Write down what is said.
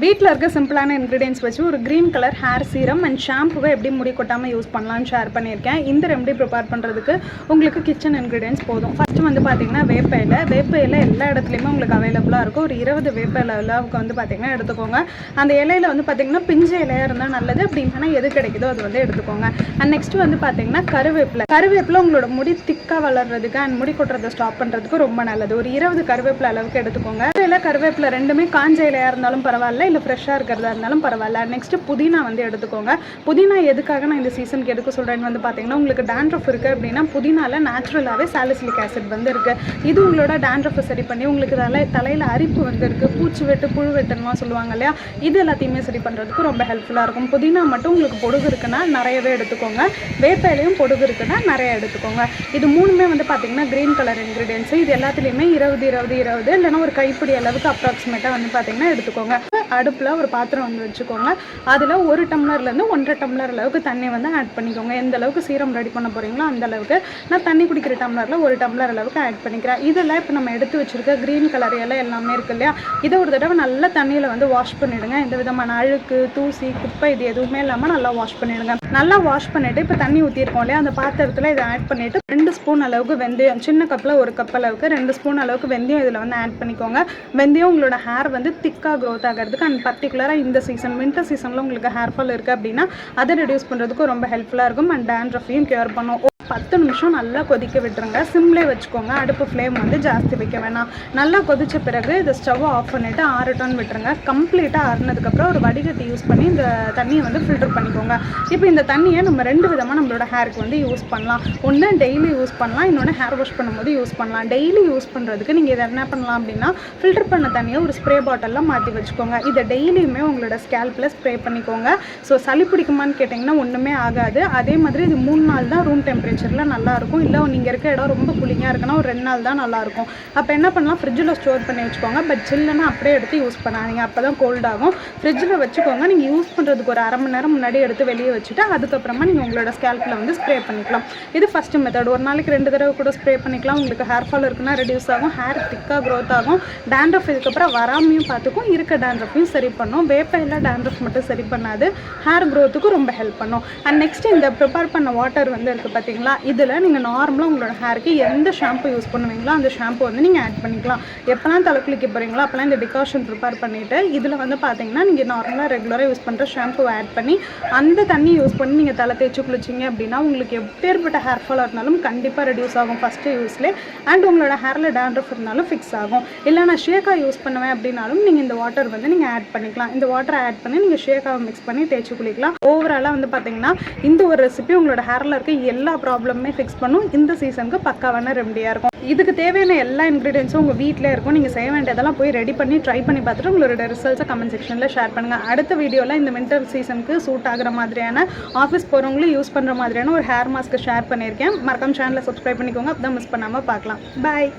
வீட்டில் இருக்க சிம்பிளான இன்க்ரீடியன்ஸ் வச்சு ஒரு green colour hair serum and ஷாம்புவை எப்படி முடி கொட்டாமல் யூஸ் பண்ணலாம்னு ஷேர் பண்ணியிருக்கேன். இந்த ரெமடி ப்ரிப்பேர் பண்ணுறதுக்கு உங்களுக்கு கிச்சன் இன்க்ரீடியன்ஸ் போதும். ஃபஸ்ட்டு வந்து பார்த்தீங்கன்னா வேப்ப வேப்பையில் வேப்ப எல்லா இடத்துலையுமே உங்களுக்கு அவைலபிளாக இருக்கும். ஒரு இருபது வேப்ப இலை அளவுக்கு வந்து பார்த்தீங்கன்னா எடுத்துக்கோங்க. அந்த இலையில வந்து பார்த்தீங்கன்னா பிஞ்சு இலையாக இருந்தால் நல்லது. அப்படின்னா எது கிடைக்குதோ அது வந்து எடுத்துக்கோங்க. அண்ட் நெக்ஸ்ட் வந்து பார்த்தீங்கன்னா கருவேப்பிலை. கருவேப்பிலை உங்களோட முடி திக்காக வளர்றதுக்கு அண்ட் முடி கொட்டுறதை ஸ்டாப் பண்ணுறதுக்கு ரொம்ப நல்லது. ஒரு இருபது கருவேப்பிலை அளவுக்கு எடுத்துக்கோங்க. இலை கருவேப்பிலை ரெண்டுமே காஞ்ச இலையாக இருந்தாலும் பரவாயில்ல இல்லை ஃப்ரெஷ்ஷாக இருக்கிறதா இருந்தாலும் பரவாயில்ல. நெக்ஸ்ட் புதினா வந்து எடுத்துக்கோங்க. புதினா எதுக்காக நான் இந்த சீசனுக்கு எடுக்க சொல்கிறேன்னு வந்து பார்த்தீங்கன்னா உங்களுக்கு டேண்ட்ரஃப் இருக்குது அப்படின்னா புதினால நேச்சுரலாகவே சாலிசிலிக் ஆசிட் வந்து இருக்குது இது உங்களோட டேண்ட்ரஃபை சரி பண்ணி உங்களுக்கு தலை தலையில் அரிப்பு வந்து இருக்குது பூச்சி வெட்டு புழு வெட்டுன்னு சொல்லுவாங்க இல்லையா? இது எல்லாத்தையுமே சரி பண்ணுறதுக்கு ரொம்ப ஹெல்ப்ஃபுல்லாக இருக்கும். புதினா மட்டும் உங்களுக்கு பொடுகு இருக்குன்னா நிறையவே எடுத்துக்கோங்க. வேப்ப இலையும் பொடுகு இருக்குன்னா நிறைய எடுத்துக்கோங்க. இது மூணுமே வந்து பார்த்தீங்கன்னா க்ரீன் கலர் இன்க்ரீடியன்ஸு இது எல்லாத்துலேயுமே இருபது இருபது இருபது இல்லைன்னா ஒரு கைப்பிடி அளவுக்கு அப்ராக்சிமேட்டாக வந்து பார்த்தீங்கன்னா எடுத்துக்கோங்க. அடுப்பில் ஒரு பாத்திரம் வந்து வச்சுக்கோங்க. அதில் ஒரு டம்ளர்லேருந்து ஒன்றரை டம்ளர் அளவுக்கு தண்ணி வந்து ஆட் பண்ணிக்கோங்க. எந்த அளவுக்கு சீரம் ரெடி பண்ண போகிறீங்களோ அந்த அளவுக்கு. நான் தண்ணி குடிக்கிற டம்ளரில் ஒரு டம்ளர் அளவுக்கு ஆட் பண்ணிக்கிறேன். இதெல்லாம் இப்போ நம்ம எடுத்து வச்சுருக்க க்ரீன் கலர் எல்லாம் எல்லாமே இருக்கு இல்லையா? இதை ஒரு தடவை நல்லா தண்ணியில் வந்து வாஷ் பண்ணிவிடுங்க எந்த விதமான அழுக்கு தூசி குப்பை இது எதுவுமே இல்லாமல் நல்லா வாஷ் பண்ணிவிடுங்க நல்லா வாஷ் பண்ணிவிட்டு இப்போ தண்ணி ஊற்றிருக்கோம் இல்லையா? அந்த பாத்திரத்தில் இதை ஆட் பண்ணிவிட்டு ரெண்டு ஸ்பூன் அளவுக்கு வெந்தயம் சின்ன கப்பில் ஒரு கப் அளவுக்கு ரெண்டு ஸ்பூன் அளவுக்கு வெந்தயம் இதில் வந்து ஆட் பண்ணிக்கோங்க. வெந்தயம் உங்களோட ஹேர் வந்து திக்காக க்ரோத் ஆகிறதுக்கு அண்ட் பர்டிகுலராக இந்த சீசன் வின்டர் சீசனில் உங்களுக்கு ஹேர் ஃபால் இருக்குது அப்படின்னா அதை ரெடியூஸ் பண்ணுறதுக்கு ரொம்ப ஹெல்ப்ஃபுல்லாக இருக்கும். அண்ட் டேண்ட்ரஃபையும் கேர் பண்ணும். பத்து நிமிஷம் நல்லா கொதிக்க விட்டுருங்க. சிம்லே வச்சுக்கோங்க. அடுப்பு ஃப்ளேம் வந்து ஜாஸ்தி வைக்க வேணாம். நல்லா கொதித்த பிறகு இதை ஸ்டவ் ஆஃப் பண்ணிவிட்டு ஆறட்டோன்னு விட்டுருங்க. கம்ப்ளீட்டாக ஆறுனதுக்கப்புறம் ஒரு வடிகட்டி யூஸ் பண்ணி இந்த தண்ணியை வந்து ஃபில்டர் பண்ணிக்கோங்க. இப்போ இந்த தண்ணியை நம்ம ரெண்டு விதமாக நம்மளோட ஹேருக்கு வந்து யூஸ் பண்ணலாம். ஒன்று டெய்லி யூஸ் பண்ணலாம். இன்னொன்று ஹேர் வாஷ் பண்ணும்போது யூஸ் பண்ணலாம். டெய்லி யூஸ் பண்ணுறதுக்கு நீங்கள் இதை என்ன பண்ணலாம் அப்படின்னா ஃபில்டர் பண்ண தண்ணியை ஒரு ஸ்ப்ரே பாட்டிலில் மாற்றி வச்சுக்கோங்க. இதை டெய்லியுமே உங்களோட ஸ்கேல்பில் ஸ்ப்ரே பண்ணிக்கோங்க. ஸோ சளி பிடிக்குமான்னு கேட்டிங்கன்னா ஒன்றுமே ஆகாது. அதே மாதிரி இது மூணு நாள் தான் ரூம் டெம்பரேச்சர் டெம்பரேச்சரில் நல்லாயிருக்கும். இல்லை நீங்கள் இருக்க இடம் ரொம்ப கூலிங்காக இருக்குன்னா ஒரு ரெண்டு நாள் தான் நல்லாயிருக்கும். அப்போ என்ன பண்ணலாம்? ஃப்ரிட்ஜில் ஸ்டோர் பண்ணி வச்சுக்கோங்க. பட் சில்லுன்னா அப்படியே எடுத்து யூஸ் பண்ணாதீங்க. அப்போ தான் கோல்ட் ஆகும். ஃப்ரிட்ஜில் வச்சுக்கோங்க. நீங்கள் யூஸ் பண்ணுறதுக்கு ஒரு அரை மணி நேரம் முன்னாடி எடுத்து வெளியே வச்சுட்டு அதுக்கப்புறமா நீங்கள் உங்களோட ஸ்கேல்பில் வந்து ஸ்ப்ரே பண்ணிக்கலாம். இது ஃபஸ்ட்டு மெத்தட் ஒரு நாளைக்கு ரெண்டு தடவை கூட ஸ்ப்ரே பண்ணிக்கலாம். உங்களுக்கு ஹேர் ஃபால் இருக்குன்னா ரெடியூஸ் ஆகும். ஹேர் திக்காக க்ரோத் ஆகும். டேண்ட்ரஃப் இதுக்கப்புறம் வராமையும் பார்த்துக்கும். இருக்க டேண்ட்ரஃபையும் சரி பண்ணும். வேப்பையில் டேண்ட்ரஃப் மட்டும் சரி பண்ணாது. ஹேர் க்ரோத்துக்கும் ரொம்ப ஹெல்ப் பண்ணும். அண்ட் நெக்ஸ்ட் இந்த ப்ரிப்பேர் பண்ண வாட்டர் வந்து இருக்குது பார்த்தீங்களா இதில் நீங்கள் நார்மலாக உங்களோட ஹேருக்கு எந்த ஷாம்பு யூஸ் பண்ணுவீங்களோ அந்த ஷாம்பு வந்து நீங்கள் ஆட் பண்ணிக்கலாம். எப்போலாம் தலை குளிக்க போகிறீங்களோ அப்போலாம் இந்த டிகாஷன் ப்ரிப்பேர் பண்ணிவிட்டு இதில் வந்து பார்த்தீங்கன்னா நீங்கள் நார்மலாக ரெகுலராக யூஸ் பண்ணுற ஷாம்பு ஆட் பண்ணி அந்த தண்ணி யூஸ் பண்ணி நீங்கள் தலை தேய்ச்சி குளிச்சிங்க அப்படின்னா உங்களுக்கு எப்பேற்பட்ட ஹேர் ஃபாலாக இருந்தாலும் கண்டிப்பாக ரெடியூஸ் ஆகும் ஃபஸ்ட்டு யூஸ்லேயே அண்ட் உங்களோட ஹேரில் டேண்ட்ரஃப் இருந்தாலும் ஃபிக்ஸ் ஆகும். இல்லை நான் ஷேக்காக யூஸ் பண்ணுவேன் அப்படின்னாலும் நீங்கள் இந்த வாட்டர் வந்து நீங்கள் ஆட் பண்ணிக்கலாம். இந்த வாட்டரை ஆட் பண்ணி நீங்கள் ஷேக்காவை மிக்ஸ் பண்ணி தேய்ச்சி குளிக்கலாம். ஓவராலாக வந்து பார்த்தீங்கன்னா இந்த ஒரு ரெசிபி உங்களோட ஹேரில் இருக்க எல்லா ப்ராப்ளம் ப்ராப்ளமே ஃபிக்ஸ் பண்ணும். இந்த சீசனுக்கு பக்காவான ரெமடியாக இருக்கும். இதுக்கு தேவையான எல்லா இன்க்ரீடியன்ஸும் உங்கள் வீட்டில் இருக்கும். நீங்கள் செய்ய வேண்டியதெல்லாம் போய் ரெடி பண்ணி ட்ரை பண்ணி பார்த்துட்டு உங்களோட ரிசல்ட்ஸை கமெண்ட் செக்ஷனில் ஷேர் பண்ணுங்கள் அடுத்த வீடியோவில் இந்த வின்டர் சீசனுக்கு சூட் ஆகிற மாதிரியான ஆஃபீஸ் போகிறவங்களும் யூஸ் பண்ணுற மாதிரியான ஒரு ஹேர் மாஸ்க்கு ஷேர் பண்ணியிருக்கேன். மறக்காம சேனலை சப்ஸ்கிரைப் பண்ணிக்கோங்க. அப்போ தான் மிஸ் பண்ணாமல் பார்க்கலாம். பாய்